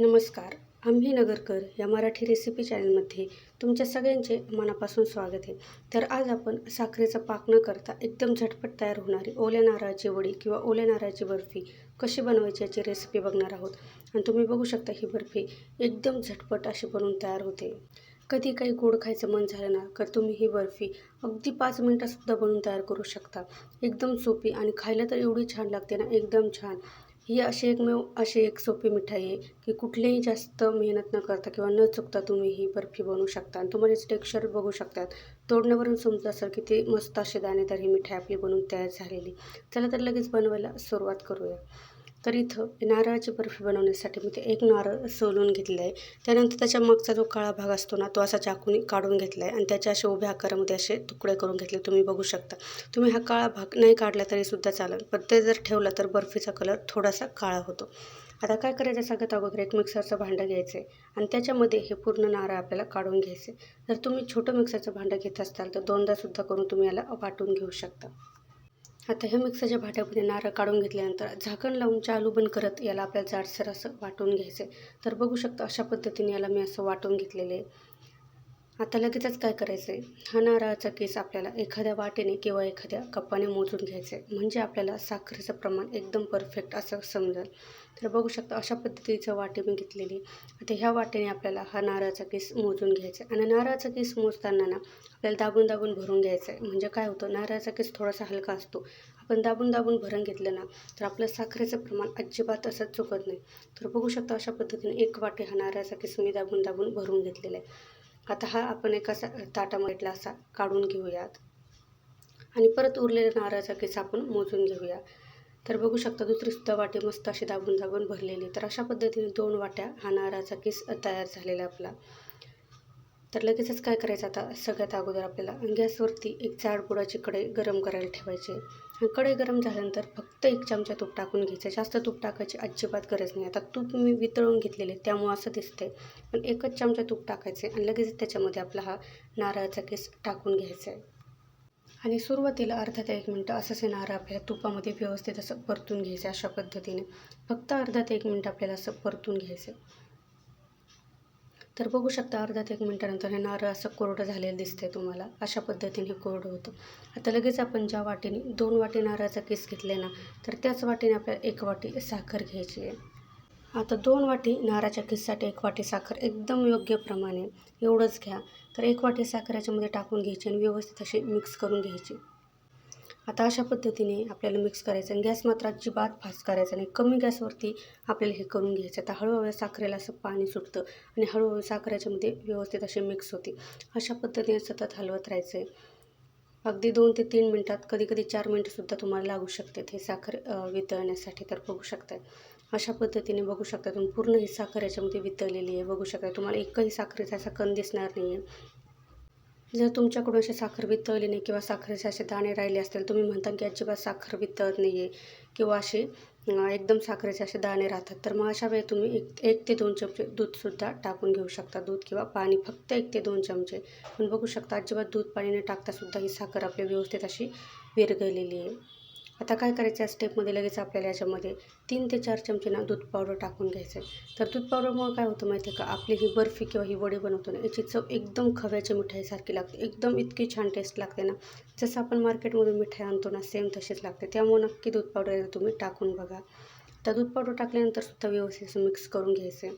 नमस्कार आम्ही नगरकर या मराठी रेसिपी चॅनलमध्ये तुमच्या सगळ्यांचे मनापासून स्वागत आहे. तर आज आपण साखरेचा पाक न करता एकदम झटपट तयार होणारी ओल्या नारळाची वडी किंवा ओल्या नारळाची बर्फी कशी बनवायची याची रेसिपी बघणार आहोत. आणि तुम्ही बघू शकता ही बर्फी एकदम झटपट अशी बनवून तयार होते. कधी काही गोड खायचं मन झालं ना तर तुम्ही ही बर्फी अगदी पाच मिनटातसुद्धा बनवून तयार करू शकता. एकदम सोपी आणि खायला तर एवढी छान लागते ना एकदम छान. ही अशी एकमेव अशी एक सोपी मिठाई आहे की कुठलेही जास्त मेहनत न करता किंवा न चुकता तुम्ही ही बर्फी बनवू शकता आणि तुम्हाला टेक्स्चर बघू शकतात तोडण्यावरून समजत असेल की ते मस्त असे दाणेदार ही मिठाई आपली बनवून तयार झालेली चला तर लगेच बनवायला सुरुवात करूया. तर इथं नारळाची बर्फी बनवण्यासाठी मी ते एक नारळ सोलून घेतलं आहे त्यानंतर त्याच्या मागचा जो काळा भाग असतो ना तो असा चाकून काढून घेतला आहे आणि त्याच्या असे उभ्या आकारामध्ये असे तुकडे करून घेतले तुम्ही बघू शकता. तुम्ही हा काळा भाग नाही काढला तरीसुद्धा चालेल पण ते जर ठेवला तर बर्फीचा कलर थोडासा काळा होतो. आता काय करायचं सगळ्यात अगोदर एक मिक्सरचं भांडं घ्यायचं आहे आणि त्याच्यामध्ये हे पूर्ण नारळ आपल्याला काढून घ्यायचे जर तुम्ही छोटं मिक्सरचं भांडं घेत असाल तर दोनदासुद्धा करून तुम्ही याला वाटून घेऊ शकता. आता हे मिक्सरच्या भाट्यामध्ये नारळ काढून घेतल्यानंतर झाकण लावून चालू बंद करत याला आपल्याला जाडसर असं वाटून घ्यायचं आहे तर बघू शकता अशा पद्धतीने याला मी असं वाटून घेतलेलं आहे. आता लगेचच काय करायचं आहे हा नारळाचा केस आपल्याला एखाद्या वाटेने किंवा एखाद्या कपाने मोजून घ्यायचं आहे म्हणजे आपल्याला साखरेचं प्रमाण एकदम परफेक्ट असं समजेल. तर बघू शकता अशा पद्धतीचं वाटे मी घेतलेली. आता ह्या वाटेने आपल्याला हा नारळाचा केस मोजून घ्यायचा आहे आणि नारळाचा केस मोजताना ना आपल्याला दाबून दाबून भरून घ्यायचं आहे म्हणजे काय होतं नारळाचा केस थोडासा हलका असतो. आपण दाबून दाबून भरून घेतलं ना तर आपलं साखरेचं प्रमाण अजिबात असं चुकत नाही. तर बघू शकता अशा पद्धतीने एक वाटे हा नारळाचा केस मी दाबून दाबून भरून घेतलेला आहे. आता हा आपण एका सा ताटामध्ये असा काढून घेऊयात. आणि परत उरलेल्या नारळाचा केस आपण मोजून घेऊया. तर बघू शकता दुसरी सुद्धा वाटी मस्त अशी दाबून दाबून भरलेली तर अशा पद्धतीने दोन वाट्या हा नारळाचा केस तयार झालेला आपला. तर लगेचच काय करायचं आता? सगळ्यात अगोदर आपल्याला गॅसवरती एक जाड बुडाची कढई गरम करायला ठेवायची कढई गरम झाल्यानंतर फक्त एक चमचा तूप टाकून घ्यायचं. जास्त तूप टाकायची अजिबात गरज नाही. आता तूप मी वितळून घेतलेले त्यामुळं असं दिसतंय. पण एकच चमचा तूप टाकायचे आणि लगेच त्याच्यामध्ये आपला हा नारळाचा केस टाकून घ्यायचा आहे आणि सुरुवातीला अर्धा ते एक मिनटं असंच असे नारळ आपल्याला तुपामध्ये व्यवस्थित असं परतून घ्यायचं अशा पद्धतीने. फक्त अर्धा ते एक मिनटं आपल्याला असं परतून घ्यायचं तर बघू शकता अर्धा ते एक मिनटानंतर हे नारळ असं कोरडं झालेलं दिसते तुम्हाला. अशा पद्धतीने हे कोरडं होतं. आता लगेच आपण ज्या वाटीने दोन वाटी नारळाचा केस घेतले ना तर त्याच वाटीने आपल्याला एक वाटी साखर घ्यायची आहे. आता दोन वाटी नारळाच्या केससाठी एक वाटी साखर एकदम योग्य प्रमाणे एवढंच घ्या. तर एक वाटी साखर याच्यामध्ये टाकून घ्यायची आणि व्यवस्थित अशी मिक्स करून घ्यायची. आता अशा पद्धतीने आपल्याला मिक्स करायचं आणि गॅस मात्र अजिबात फास्ट करायचा नाही. कमी गॅसवरती आपल्याला हे करून घ्यायचं. आता हळूहळू साखरेला असं पाणी सुटतं आणि हळूहळू साखर याच्यामध्ये व्यवस्थित अशी मिक्स होते. अशा पद्धतीने सतत हलवत राहायचं आहे अगदी दोन ते तीन मिनटात कधी कधी चार मिनटंसुद्धा तुम्हाला लागू शकते हे साखर वितळण्यासाठी तर बघू शकताय. अशा पद्धतीने बघू शकता तुम्ही. पूर्ण ही साखर याच्यामध्ये वितळलेली आहे. बघू शकता तुम्हाला एकही साखरेचा असा कण दिसणार नाही आहे जर तुमच्याकडून असे साखर वितळली नाही किंवा साखरेचे असे दाणे राहिले असतील तुम्ही म्हणता की अजिबात साखर वितळत नाही आहे किंवा असे एकदम साखरेचे असे दाणे राहतात तर मग अशा वेळी तुम्ही एक एक ते दोन चमचे दूधसुद्धा टाकून घेऊ शकता. दूध किंवा पाणी फक्त एक ते दोन चमचे. पण बघू शकता अजिबात दूध पाणी न टाकतासुद्धा ही साखर आपली व्यवस्थित अशी विरघळलेली आहे. आता काय करायचं या स्टेपमध्ये लगेच आपल्याला याच्यामध्ये तीन ते चार चमचे ना दूध पावडर टाकून घ्यायचं आहे तर दूध पावडरमुळे काय होतं माहिती आहे का? आपली ही बर्फी किंवा ही वडी बनवतो ना याची चव एकदम खव्याच्या मिठाईसारखी लागते. एकदम इतकी छान टेस्ट लागते ना. जसं आपण मार्केटमधून मिठाई आणतो ना सेम तशीच लागते. त्यामुळे नक्की दूध पावडर तुम्ही टाकून बघा. तर दूध पावडर टाकल्यानंतर सुद्धा व्यवस्थित असं मिक्स करून घ्यायचं आहे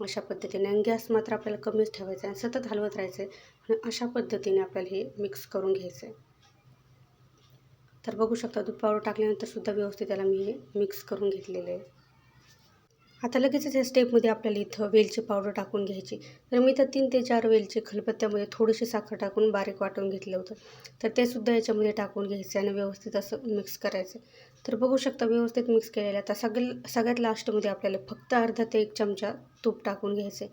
अशा पद्धतीने. आणि गॅस मात्र आपल्याला कमीच ठेवायचा आहे सतत हलवत राहायचं आहे आणि अशा पद्धतीने आपल्याला हे मिक्स करून घ्यायचं आहे तर बघू शकता दूध पावडर टाकल्यानंतर सुद्धा व्यवस्थित त्याला मी हे मिक्स करून घेतलेलं आहे. आता लगेचच या स्टेपमध्ये आपल्याला इथं वेलची पावडर टाकून घ्यायची. तर मी तर तीन ते चार वेलची खलबत्त्यामध्ये थोडीशी साखर टाकून बारीक वाटून घेतलं होतं. तर ते सुद्धा याच्यामध्ये टाकून घ्यायचं आणि व्यवस्थित असं मिक्स करायचं. तर बघू शकता व्यवस्थित मिक्स केलेलं आता सगळं सगळ्यात लास्टमध्ये आपल्याला फक्त अर्धा ते एक चमचा तूप टाकून घ्यायचं.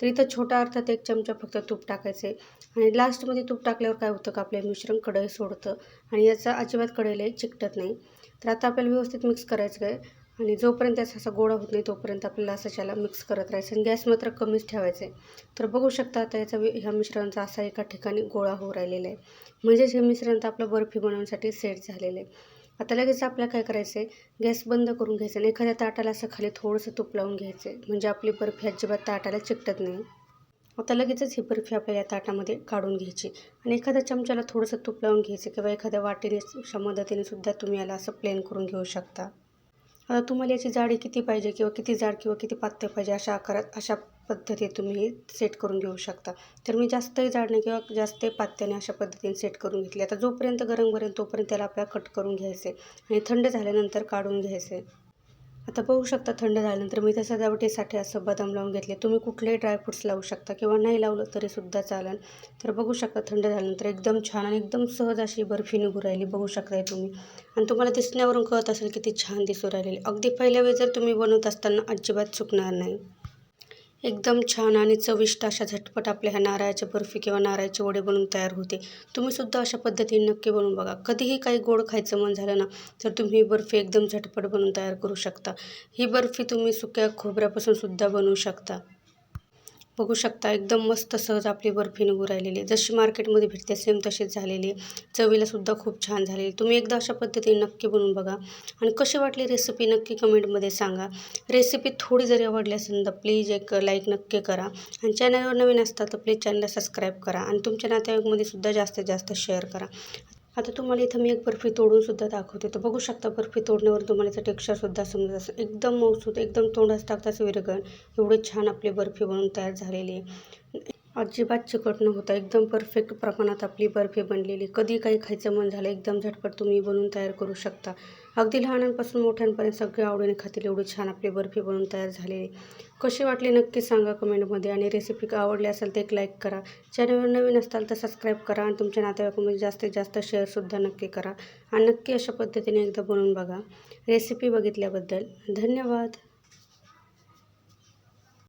तर इथं छोटा अर्धा ते एक चमचा फक्त तूप टाकायचं. आणि लास्टमध्ये तूप टाकल्यावर काय होतं का आपलं मिश्रण कढई सोडतं आणि याचा अजिबात कढईला चिकटत नाही. तर आता आपल्याला व्यवस्थित मिक्स करायचं आहे. आणि जोपर्यंत त्याचा असा गोळा होत नाही तोपर्यंत आपल्याला असं त्याला मिक्स करत राहायचं आणि गॅस मात्र कमीच ठेवायचं. आहे तर बघू शकता आता याचा ह्या मिश्रणाचा असा एका ठिकाणी गोळा होऊ राहिलेला आहे. म्हणजेच हे मिश्रण तर आपलं बर्फी बनवण्यासाठी सेट झालेलं आहे. आता लगेच आपल्याला काय करायचं आहे गॅस बंद करून घ्यायचा आणि एखाद्या ताटाला असं खाली थोडंसं तूप लावून घ्यायचं आहे म्हणजे आपली बर्फी अजिबात ताटाला चिकटत नाही. आता लगेचच ही बर्फी आपल्याला या ताटामध्ये काढून घ्यायची. आणि एखाद्या चमच्याला थोडंसं तूप लावून घ्यायचं किंवा एखाद्या वाटीने मदतीने सुद्धा तुम्ही याला असं प्लेन करून घेऊ शकता. आता तुम्हाला याची जाडी किती पाहिजे किंवा किती जाड किंवा किती पातळ पाहिजे अशा आकारात अशा पद्धतीने तुम्ही हे सेट करून घेऊ शकता. तर मी जास्तही जाडणे किंवा जास्तही पात्याने अशा पद्धतीने सेट करून घेतली. आता जोपर्यंत गरम भरेल तोपर्यंत त्याला आपल्याला कट करून घ्यायचे आणि थंड झाल्यानंतर काढून घ्यायचे आता बघू शकता थंड झाल्यानंतर मी त्या सजावटीसाठी असं बदाम लावून घेतले. तुम्ही कुठलेही ड्रायफ्रुट्स लावू शकता किंवा नाही लावलं तरीसुद्धा चालेल. तर बघू शकता थंड झाल्यानंतर एकदम छान आणि एकदम सहज अशी बर्फी निघू राहिली. बघू शकताय तुम्ही. आणि तुम्हाला दिसण्यावरून कळत असेल किती छान दिसू राहिलेली. अगदी पहिल्या वेळी जर तुम्ही बनवत असताना अजिबात चुकणार नाही. एकदम छान आणि चविष्ट अशा झटपट आपल्या ह्या नारळाच्या बर्फी किंवा नारळाचे वडे बनवून तयार होते. तुम्हीसुद्धा अशा पद्धतीने नक्की बनवून बघा. कधीही काही गोड खायचं मन झालं ना तर तुम्ही ही बर्फी एकदम झटपट बनवून तयार करू शकता. ही बर्फी तुम्ही सुक्या खोबऱ्यापासून सुद्धा बनवू शकता. बघू शकता एकदम मस्त सहज आपली बर्फी निघू राहिलेली जशी मार्केटमध्ये भेटते सेम तशीच झालेली चवीला सुद्धा खूप छान झालेली तुम्ही एकदा अशा पद्धतीने नक्की बनवून बघा. आणि कशी वाटली रेसिपी नक्की कमेंटमध्ये सांगा. रेसिपी थोडी जरी आवडली असेल तर प्लीज एक लाईक नक्की करा. आणि चॅनलवर नवीन असतात तर प्लीज चॅनलला सबस्क्राईब करा. आणि तुमच्या नातेवाईकमध्ये सुद्धा जास्तीत जास्त शेअर करा. आता तुम्हाला इथं मी एक बर्फी तोडून सुद्धा दाखवते. तर बघू शकता बर्फी तोडण्यावर तुम्हाला याचं टेक्स्चरसुद्धा समजत असं एकदम मऊसूत एकदम तोंडात टाकताच विरगण एवढं छान आपली बर्फी बनवून तयार झालेली आहे. अजिबात चिकट न होता एकदम परफेक्ट प्रमाणात आपली बर्फी बनलेली. कधी काही खायचं मन झालं एकदम झटपट तुम्ही बनवून तयार करू शकता. अगदी लहानांपासून मोठ्यांपर्यंत सगळे आवडीने खातील एवढी छान आपली बर्फी बनवून तयार झालेली. कशी वाटली नक्की सांगा कमेंटमध्ये आणि रेसिपी आवडली असेल तर एक लाईक करा. चॅनलवर नवीन असताल तर सबस्क्राईब करा आणि तुमच्या नातेवाईकामध्ये जास्तीत जास्त शेअरसुद्धा नक्की करा. आणि नक्की अशा पद्धतीने एकदा बनवून बघा. रेसिपी बघितल्याबद्दल धन्यवाद.